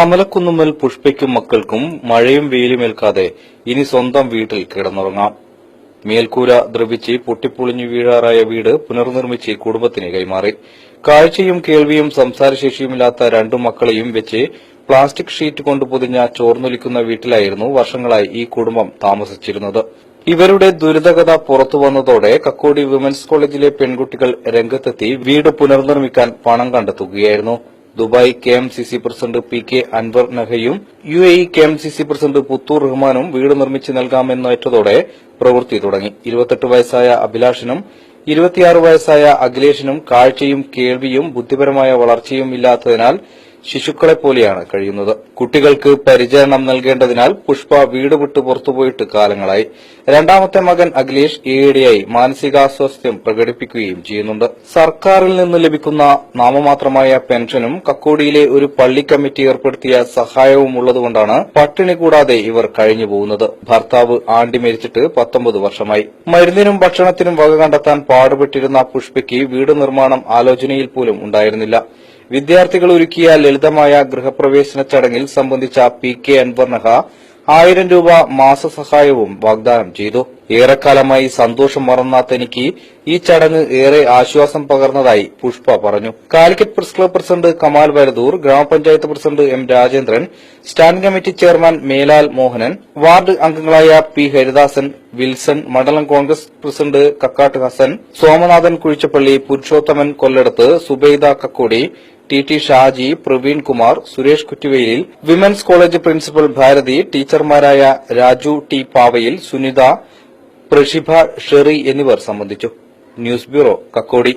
കമലക്കുന്നുമ്മൽ പുഷ്പയ്ക്കും മക്കൾക്കും മഴയും വെയിലുമേൽക്കാതെ ഇനി സ്വന്തം വീട്ടിൽ കിടന്നുറങ്ങാം. മേൽക്കൂര ദ്രവിച്ച് പൊട്ടിപ്പൊളിഞ്ഞു വീഴാറായ വീട് പുനർനിർമ്മിച്ച് കുടുംബത്തിന് കൈമാറി. കാഴ്ചയും കേൾവിയും സംസാരശേഷിയുമില്ലാത്ത രണ്ടു മക്കളെയും വെച്ച് പ്ലാസ്റ്റിക് ഷീറ്റ് കൊണ്ട് പൊതിഞ്ഞ ചോർന്നൊലിക്കുന്ന വീട്ടിലായിരുന്നു വർഷങ്ങളായി ഈ കുടുംബം താമസിച്ചിരുന്നത്. ഇവരുടെ ദുരിതകഥ പുറത്തു വന്നതോടെ കക്കോടി വിമൻസ് കോളേജിലെ പെൺകുട്ടികൾ രംഗത്തെത്തി വീട് പുനർനിർമ്മിക്കാൻ പണം കണ്ടെത്തുകയായിരുന്നു. Dubai K M C C president P K Anvar നഹയും U A E K M C C president Puthur റഹ്മാനും വീട് നിർമ്മിച്ച് നൽകാമെന്നേറ്റതോടെ പ്രവൃത്തി തുടങ്ങി. ഇരുപത്തെട്ട് വയസ്സായ അഭിലാഷിനും ഇരുപത്തിയാറ് വയസ്സായ അഖിലേഷിനും കാഴ്ചയും കേൾവിയും ബുദ്ധിപരമായ വളർച്ചയും ഇല്ലാത്തതിനാൽ ശിശുക്കളെ പോലെയാണ് കഴിയുന്നത്. കുട്ടികൾക്ക് പരിചരണം നൽകേണ്ടതിനാൽ പുഷ്പ വീട് വിട്ട് പുറത്തുപോയിട്ട് കാലങ്ങളായി. രണ്ടാമത്തെ മകൻ അഖിലേഷ് ഈയിടെയായി മാനസികാസ്വാസ്ഥ്യം പ്രകടിപ്പിക്കുകയും ചെയ്യുന്നുണ്ട്. സർക്കാരിൽ നിന്ന് ലഭിക്കുന്ന നാമമാത്രമായ പെൻഷനും കക്കോടിയിലെ ഒരു പള്ളി കമ്മിറ്റി ഏർപ്പെടുത്തിയ സഹായവും ഉള്ളതുകൊണ്ടാണ് പട്ടിണി കൂടാതെ ഇവർ കഴിഞ്ഞു പോകുന്നത്. ഭർത്താവ് ആണ്ടി മരിച്ചിട്ട് പത്തൊമ്പത് വർഷമായി. മരുന്നിനും ഭക്ഷണത്തിനും വക കണ്ടെത്താൻ പാടുപെട്ടിരുന്ന പുഷ്പയ്ക്ക് വീട് നിർമ്മാണം ആലോചനയിൽ പോലും ഉണ്ടായിരുന്നില്ല. വിദ്യാർത്ഥികൾ ഒരുക്കിയ ലളിതമായ ഗൃഹപ്രവേശന ചടങ്ങിൽ സംബന്ധിച്ച പി കെ അൻവർനഹ ആയിരം രൂപ മാസസഹായവും വാഗ്ദാനം ചെയ്തു. ഏറെക്കാലമായി സന്തോഷം മറന്ന തനിക്ക് ഈ ചടങ്ങ് ഏറെ ആശ്വാസം പകർന്നതായി പുഷ്പ പറഞ്ഞു. Calicut press club president Kamal Varadoor ഗ്രാമപഞ്ചായത്ത് president M Rajendran standing committee chairman Melal Mohanan ward അംഗങ്ങളായ പി ഹരിദാസൻ വിൽസൺ മണ്ഡലം Congress president Kakkat Hasan Somanathan Kuzhichappally Purushothaman Kolladath Zubaida Kakkodi T T Shaji Praveen Kumar Suresh കുറ്റിവെയിലിൽ women's college principal Bharathi ടീച്ചർമാരായ Raju T പാവയിൽ Sunitha Prashibha Sherry എന്നിവർ സംബന്ധിച്ചു. News bureau Kakkodi.